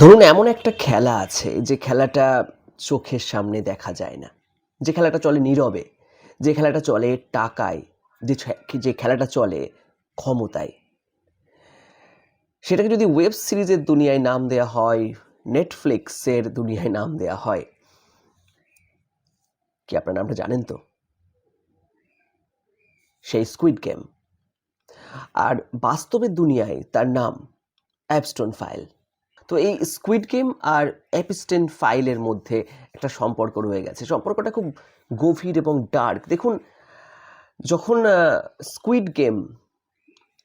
ধরুন, এমন একটা খেলা আছে যে খেলাটা চোখের সামনে দেখা যায় না। যে খেলাটা চলে নীরবে, যে খেলাটা চলে টাকায়, যে যে খেলাটা চলে ক্ষমতায়। সেটাকে যদি ওয়েব সিরিজের দুনিয়ায় নাম দেওয়া হয়, নেটফ্লিক্সের দুনিয়ায় নাম দেওয়া হয়, কি আপনার নামটা জানেন তো? সেই স্কুইড গেম আর বাস্তবের দুনিয়ায় তার নাম অ্যাপস্টোন ফাইল তো এই স্কুইড গেম আর অ্যাপিস্টেন ফাইলের মধ্যে একটা সম্পর্ক রয়ে গেছে। সম্পর্কটা খুব গভীর এবং ডার্ক দেখুন, যখন স্কুইড গেম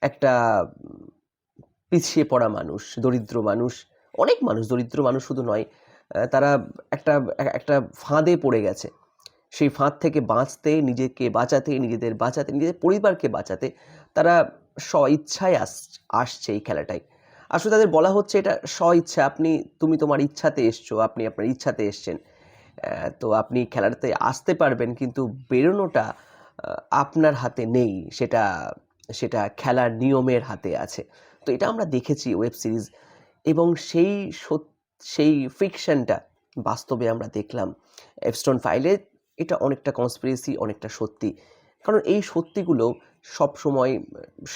একটা পিছিয়ে পড়া মানুষ, দরিদ্র মানুষ, অনেক মানুষ, দরিদ্র মানুষ শুধু নয় তারা একটা একটা ফাঁদে পড়ে গেছে। সেই ফাঁদ থেকে বাঁচতে, নিজেকে বাঁচাতে, নিজেদের বাঁচাতে, নিজেদের পরিবারকে বাঁচাতে তারা স্ব ইচ্ছায় আস, আসছে এই খেলাটায় আসলে তাদের বলা হচ্ছে এটা স্ব ইচ্ছা আপনি, তুমি তোমার ইচ্ছাতে এসছো, আপনি আপনার ইচ্ছাতে এসছেন। তো আপনি খেলাটাতে আসতে পারবেন কিন্তু বেরোনোটা আপনার হাতে নেই। সেটা সেটা খেলার নিয়মের হাতে আছে। তো এটা আমরা দেখেছি ওয়েব সিরিজ এবং সেই সেই ফিকশনটা বাস্তবে আমরা দেখলাম। এপস্টোন ফাইলে এটা অনেকটা কনস্পিরেসি অনেকটা সত্যি। কারণ এই সত্যিগুলো সব সময়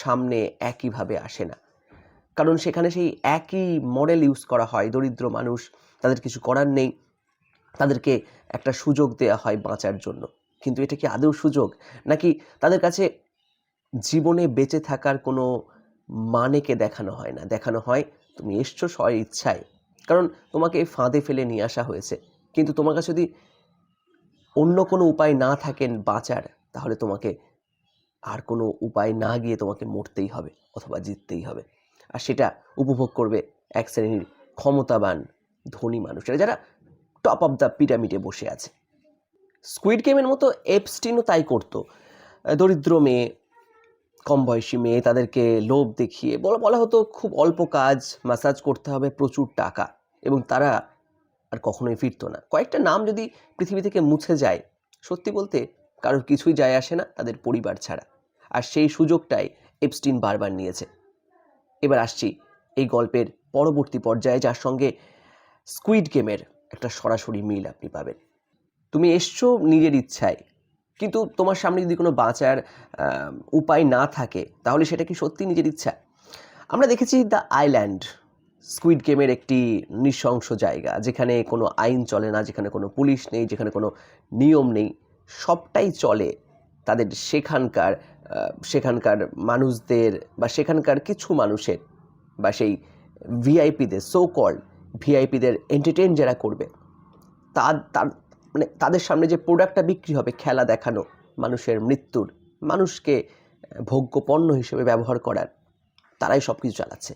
সামনে একইভাবে আসে না। কারণ সেখানে সেই একই মডেল ইউজ করা হয়, দরিদ্র মানুষ, তাদের কিছু করার নেই, তাদেরকে একটা সুযোগ দেওয়া হয় বাঁচার জন্য। কিন্তু এটা কি আদৌ সুযোগ? নাকি তাদের কাছে জীবনে বেঁচে থাকার কোনো মানেকে দেখানো হয় না? দেখানো হয়, তুমি এসছো স্ব ইচ্ছায়। কারণ তোমাকে এই ফাঁদে ফেলে নিয়ে আসা হয়েছে। কিন্তু তোমার কাছে যদি অন্য কোনো উপায় না থাকেন বাঁচার, তাহলে তোমাকে আর কোনো উপায় না গিয়ে তোমাকে মরতেই হবে অথবা জিততেই হবে। আর সেটা উপভোগ করবে এক শ্রেণির ক্ষমতাবান ধনী মানুষেরা যারা টপ অফ দ্য পিরামিডে বসে আছে। স্কুইড গেমের মতো এপস্টিনও তাই করতো। দরিদ্র মেয়ে কম বয়সী মেয়ে, তাদেরকে লোভ দেখিয়ে বলা বলা হতো খুব অল্প কাজ ম্যাসাজ করতে হবে, প্রচুর টাকা এবং তারা আর কখনোই ফিরতো না। কয়েকটা নাম যদি পৃথিবী থেকে মুছে যায়, সত্যি বলতে কারোর কিছুই যায় আসে না তাদের পরিবার ছাড়া। আর সেই সুযোগটাই এপস্টিন বারবার নিয়েছে। এবার আসছি এই গল্পের পরবর্তী পর্যায়ে, যার সঙ্গে স্কুইড গেমের একটা সরাসরি মিল আপনি পাবেন। তুমি এসছো নিজের ইচ্ছায়, কিন্তু তোমার সামনে যদি কোনো বাঁচার উপায় না থাকে, তাহলে সেটা কি সত্যি নিজের ইচ্ছা? আমরা দেখেছি দ্য আইল্যান্ড স্কুইড গেমের একটি নৃশংস জায়গা, যেখানে কোনো আইন চলে না, যেখানে কোনো পুলিশ নেই, যেখানে কোনো নিয়ম নেই, সবটাই চলে তাদের সেখানকার সেখানকার মানুষদের বা সেখানকার কিছু মানুষের বা সেই ভিআইপিদের সো কল ভিআইপিদের এন্টারটেন যারা করবে তার তার মানে তাদের সামনে যে প্রোডাক্টটা বিক্রি হবে, খেলা দেখানো, মানুষের মৃত্যুর, মানুষকে ভোগ্য পণ্য হিসেবে ব্যবহার করার, তারাই সব কিছু চালাচ্ছে।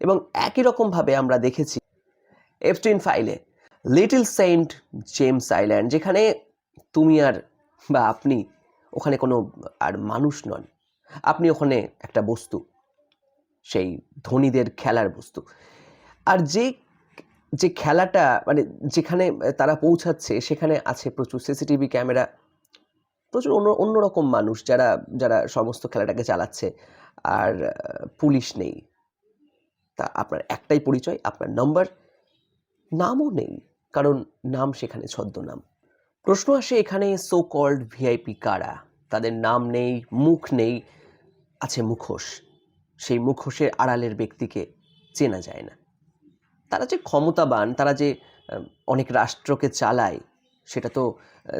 এবং একই রকমভাবে আমরা দেখেছি এফটিন ফাইলে লিটল সেন্ট জেমস আইল্যান্ড যেখানে তুমি আর বা আপনি ওখানে কোনো, আর মানুষ নন। আপনি ওখানে একটা বস্তু, সেই ধনীদের খেলার বস্তু। আর যে যে খেলাটা মানে যেখানে তারা পৌঁছাচ্ছে, সেখানে আছে প্রচুর সিসিটিভি ক্যামেরা, প্রচুর অন্য অন্যরকম মানুষ যারা যারা সমস্ত খেলাটাকে চালাচ্ছে। আর, পুলিশ নেই। তা আপনার একটাই পরিচয়, আপনার নম্বর, নামও নেই। কারণ নাম সেখানে ছদ্মনাম। প্রশ্ন আসে এখানে সো কল্ড ভিআইপি কারা? তাদের নাম নেই, মুখ নেই, আছে মুখোশ। সেই মুখোশের আড়ালের ব্যক্তিকে চেনা যায় না। তারা যে ক্ষমতাবান, তারা যে অনেক রাষ্ট্রকে চালায়, সেটা তো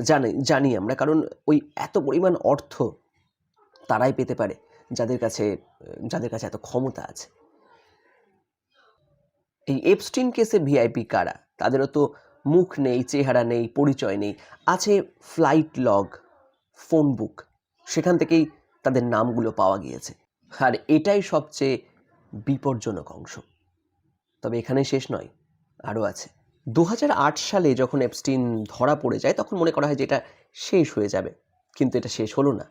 জানি জানি আমরা। কারণ ওই এত পরিমাণ অর্থ তারাই পেতে পারে যাদের কাছে যাদের কাছে এত ক্ষমতা আছে। এই এপস্টিন কেসে ভিআইপি কারা? তাদেরও তো মুখ নেই, চেহারা নেই, পরিচয় নেই। আছে ফ্লাইট লগ ফোন বুক সেখান থেকেই তাদের নামগুলো পাওয়া গিয়েছে। আর এটাই সবচেয়ে বিপজ্জনক অংশ। তবে এখানেই শেষ নয়, আরও আছে। দু হাজার আট সালে যখন এপস্টিন ধরা পড়ে যায়, তখন মনে করা হয় যে এটা শেষ হয়ে যাবে। কিন্তু এটা শেষ হলো না।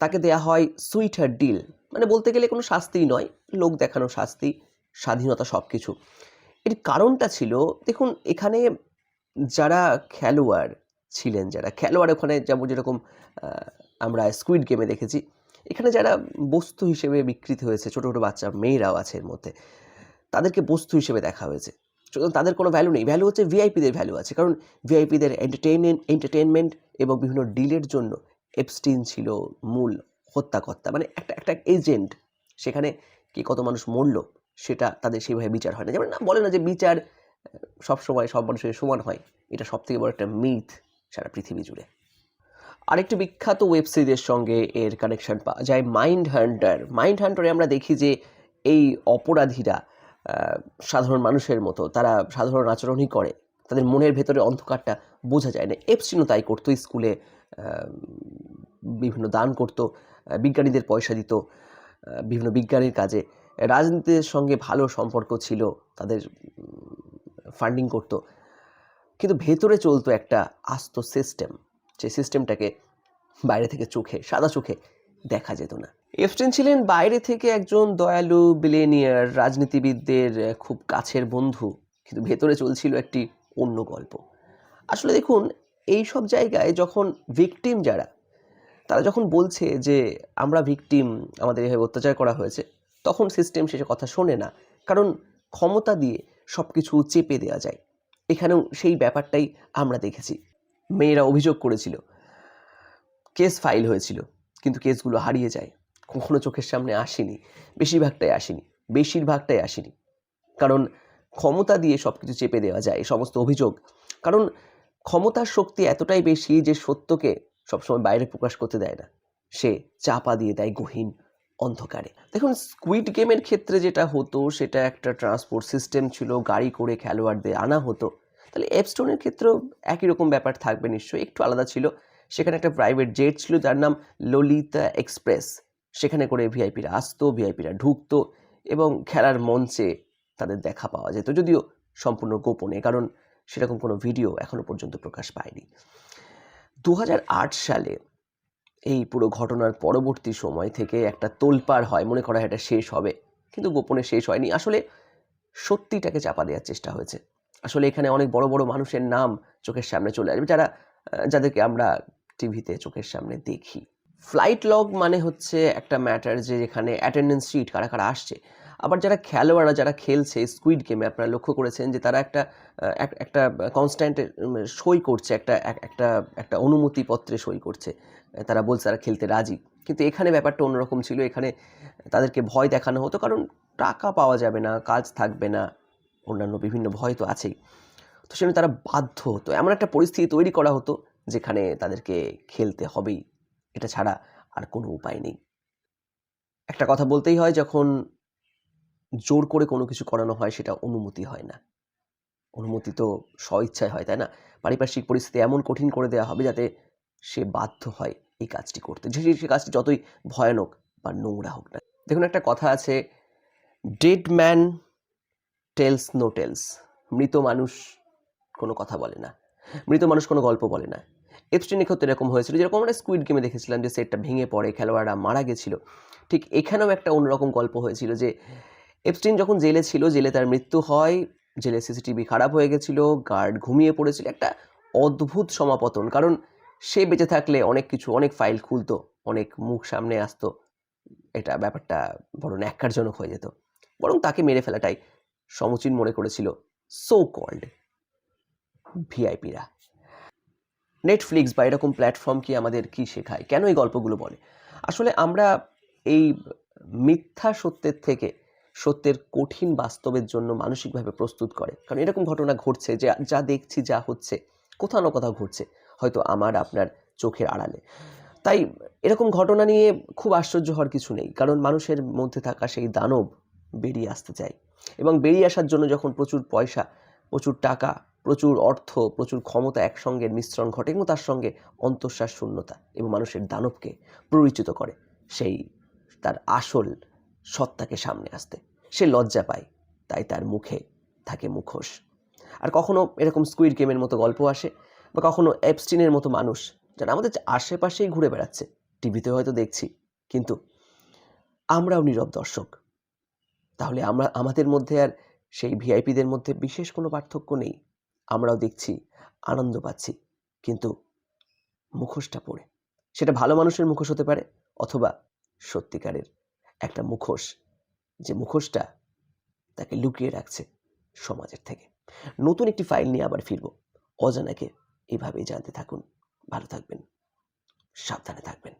তাকে দেয়া হয় সুইটার ডিল। মানে বলতে গেলে কোনো শাস্তিই নয়, লোক দেখানো শাস্তি, স্বাধীনতা সব কিছু এর কারণটা ছিল, দেখুন, এখানে যারা খেলোয়াড় ছিলেন, যারা খেলোয়াড় ওখানে যেমন যেরকম আমরা স্কুইড গেমে দেখেছি, এখানে যারা বস্তু হিসেবে বিকৃত হয়েছে, ছোটো ছোটো বাচ্চা মেয়েরাও আছে এর মধ্যে, তাদেরকে বস্তু হিসেবে দেখা হয়েছে। সুতরাং তাদের কোনো ভ্যালু নেই। ভ্যালু হচ্ছে ভিআইপিদের ভ্যালু আছে, কারণ ভিআইপিদের এন্টারটেইনমেন্ট এন্টারটেনমেন্ট এবং বিভিন্ন ডিলের জন্য এপস্টিন ছিল মূল হত্যাকর্তা। মানে একটা একটা এজেন্ট সেখানে কি কত মানুষ মরলো সেটা তাদের সেইভাবে বিচার হয় না। যেমন না, বলে না যে বিচার সবসময় সব মানুষের সমান হয়। এটা সব থেকে বড় একটা মিথ সারা পৃথিবী জুড়ে। আরেকটি বিখ্যাত ওয়েব সিরিজের সঙ্গে এর কানেকশন পাওয়া যায় মাইন্ড হান্টার মাইন্ড হান্টারে আমরা দেখি যে এই অপরাধীরা সাধারণ মানুষের মতো, তারা সাধারণ আচরণই করে। তাদের মনের ভেতরে অন্ধকারটা বোঝা যায় না। এপসিনও তাই করতো, স্কুলে বিভিন্ন দান করতো বিজ্ঞানীদের পয়সা দিত বিভিন্ন বিজ্ঞানীর কাজে। রাজনীতির সঙ্গে ভালো সম্পর্ক ছিল, তাদের ফান্ডিং করতো। কিন্তু ভেতরে চলতো একটা আস্ত সিস্টেম যে সিস্টেমটাকে বাইরে থেকে চোখে, সাদা চোখে দেখা যেত না। এফস্টেন ছিলেন বাইরে থেকে একজন দয়ালু বিলেনিয়ার রাজনীতিবিদদের খুব কাছের বন্ধু, কিন্তু ভেতরে চলছিল একটি অন্য গল্প। আসলে দেখুন এই সব জায়গায় যখন ভিকটিম যারা, তারা যখন বলছে যে, আমরা ভিকটিম আমাদের এভাবে অত্যাচার করা হয়েছে তখন সিস্টেম শেষে কথা শোনে না। কারণ ক্ষমতা দিয়ে সব কিছু চেপে দেওয়া যায়। এখানেও সেই ব্যাপারটাই আমরা দেখেছি। মেয়েরা অভিযোগ করেছিল, কেস ফাইল হয়েছিল, কিন্তু কেসগুলো হারিয়ে যায়। কখনো চোখের সামনে আসেনি, বেশিরভাগটাই আসেনি বেশিরভাগটাই আসেনি। কারণ ক্ষমতা দিয়ে সব কিছু চেপে দেওয়া যায় সমস্ত অভিযোগ। কারণ ক্ষমতার শক্তি এতটাই বেশি যে সত্যকে সবসময় বাইরে প্রকাশ করতে দেয় না। সে চাপা দিয়ে দেয়, গহীন অন্ধকারে। দেখুন স্কুইড গেমের ক্ষেত্রে যেটা হতো, সেটা একটা ট্রান্সপোর্ট সিস্টেম ছিল, গাড়ি করে খেলোয়াড়দের আনা হতো। তাহলে এপস্টোনের ক্ষেত্রেও একই রকম ব্যাপার থাকবে নিশ্চয়ই, একটু আলাদা ছিল। সেখানে একটা প্রাইভেট জেট ছিল, যার নাম ললিতা এক্সপ্রেস সেখানে করে ভিআইপিরা আসতো ভিআইপিরা ঢুকতো, এবং খেলার মঞ্চে তাদের দেখা পাওয়া যেত। যদিও সম্পূর্ণ গোপনে, কারণ সেরকম কোনো ভিডিও এখনও পর্যন্ত প্রকাশ পায়নি। দু হাজার আট সালে এই পুরো ঘটনার পরবর্তী সময় থেকে একটা তোলপাড় হয়। মনে করা এটা শেষ হবে, কিন্তু গোপনে শেষ হয়নি। আসলে সত্যিটাকে চাপা দেওয়ার চেষ্টা হয়েছে। আসলে এখানে অনেক বড় বড় মানুষের নাম চোখের সামনে চলে আসবে, যারা, যাদেরকে আমরা টিভিতে চোখের সামনে দেখি। ফ্লাইট লগ মানে হচ্ছে একটা ম্যাটার যে যেখানে অ্যাটেন্ডেন্স শিট কারা কারা আসছে। আবার যারা খেলোয়াড়রা, যারা খেলছে স্কুইড গেমে আপনারা লক্ষ্য করেছেন যে তারা একটা একটা কনস্ট্যান্ট সই করছে, একটা, এক- একটা একটা অনুমতিপত্রে সই করছে। তারা বলছে তারা খেলতে রাজি। কিন্তু এখানে ব্যাপারটা অন্যরকম ছিল। এখানে তাদেরকে ভয় দেখানো হতো। কারণ টাকা পাওয়া যাবে না, কাজ থাকবে না, অন্যান্য বিভিন্ন ভয় তো আছেই। তো সেজন্য তারা বাধ্য হতো। এমন একটা পরিস্থিতি তৈরি করা হতো যেখানে তাদেরকে খেলতে হবেই। এটা ছাড়া আর কোনো উপায় নেই। একটা কথা বলতেই হয়, যখন জোর করে কোনো কিছু করানো হয়, সেটা অনুমতি হয় না। অনুমতি তো স্বইচ্ছায় হয়, তাই না? পারিপার্শ্বিক পরিস্থিতি এমন কঠিন করে দেওয়া হবে যাতে সে বাধ্য হয় এই কাজটি করতে। যে সে কাজটি যতই ভয়ানক বা নোংরা হোক না দেখুন, একটা কথা আছে dead man tells no tales মৃত মানুষ কোনো কথা বলে না। মৃত মানুষ কোনো গল্প বলে না। এপস্টিনের ক্ষেত্রে এরকম হয়েছিল। যেরকম আমরা স্কুইড গেমে দেখেছিলাম যে সেটটা ভেঙে পড়ে, খেলোয়াড়রা মারা গেছিল। ঠিক এখানেও একটা অন্যরকম গল্প হয়েছিল যে এপস্টিন যখন জেলে ছিল, জেলে তার মৃত্যু হয়, জেলে সিসিটিভি খারাপ হয়ে গেছিল গার্ড ঘুমিয়ে পড়েছিল। একটা অদ্ভুত সমাপতন। কারণ সে বেঁচে থাকলে অনেক কিছু, অনেক ফাইল খুলতো, অনেক মুখ সামনে আসতো। এটা ব্যাপারটা বড় ন্যাক্কারজনক হয়ে যেত। বরং তাকে মেরে ফেলাটাই সমুচীন মনে করেছিল সো কল্ড ভিআইপিরা নেটফ্লিক্স বা এরকম প্ল্যাটফর্ম কি আমাদের কি শেখায়? কেন এই গল্পগুলো বলে? আসলে আমরা এই মিথ্যা সত্যের থেকে সত্যের কঠিন বাস্তবের জন্য মানসিকভাবে প্রস্তুত করে। কারণ এরকম ঘটনা ঘটছে, যে, যা দেখছি, যা হচ্ছে, কোথাও না কোথাও ঘটছে। হয়তো আমার আপনার চোখের আড়ালে। তাই এরকম ঘটনা নিয়ে খুব আশ্চর্য হওয়ার কিছু নেই, কারণ মানুষের মধ্যে থাকা সেই দানব বেরিয়ে আসতে চায়। এবং বেরিয়ে আসার জন্য যখন প্রচুর পয়সা, প্রচুর টাকা, প্রচুর অর্থ, প্রচুর ক্ষমতা একসঙ্গে মিশ্রণ ঘটে এবং তার সঙ্গে অন্তঃশ্বাস শূন্যতা এবং মানুষের দানবকে পরিচিত করে, সেই তার আসল সত্তাকে সামনে আসতে। সে লজ্জা পায়, তাই তার মুখে থাকে মুখোশ। আর কখনো এরকম স্কুইড গেমের মতো গল্প আসে বা কখনো অ্যাপস্টিনের মতো মানুষ, যারা আমাদের আশেপাশেই ঘুরে বেড়াচ্ছে। টিভিতে হয়তো দেখছি, কিন্তু আমরাও নীরব দর্শক। তাহলে আমরা, আমাদের মধ্যে আর সেই ভিআইপিদের মধ্যে বিশেষ কোনো পার্থক্য নেই। আমরাও দেখছি, আনন্দ পাচ্ছি, কিন্তু মুখোশটা পড়ে। সেটা ভালো মানুষের মুখোশ হতে পারে, অথবা সত্যিকারের একটা মুখোশ, যে মুখোশটা তাকে লুকিয়ে রাখছে সমাজের থেকে। নতুন একটি ফাইল নিয়ে আবার ফিরব। অজানাকে এভাবেই জানতে থাকুন। ভালো থাকবেন। সাবধানে থাকবেন।